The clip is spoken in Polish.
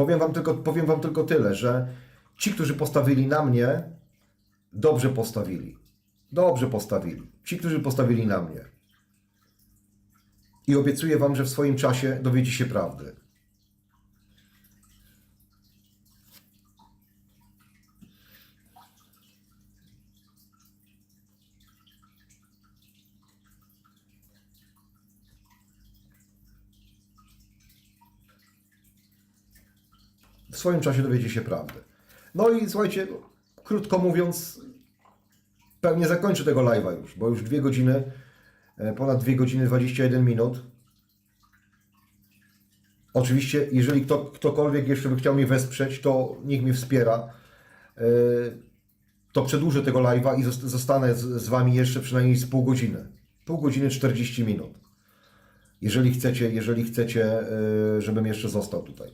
Powiem wam, tylko, powiem wam tylko tyle, że ci, którzy postawili na mnie, dobrze postawili. Dobrze postawili. Ci, którzy postawili na mnie. I obiecuję wam, że w swoim czasie dowiecie się prawdy. W swoim czasie dowiecie się prawdy. No i słuchajcie, krótko mówiąc, pewnie zakończę tego live'a już, bo już dwie godziny, e, ponad 2 godziny 21 minut. Oczywiście, jeżeli kto, ktokolwiek jeszcze by chciał mnie wesprzeć, to niech mnie wspiera. E, To przedłużę tego live'a i zost- zostanę z, z Wami jeszcze przynajmniej z pół godziny. Pół godziny 40 minut. Jeżeli chcecie, jeżeli chcecie, e, żebym jeszcze został tutaj.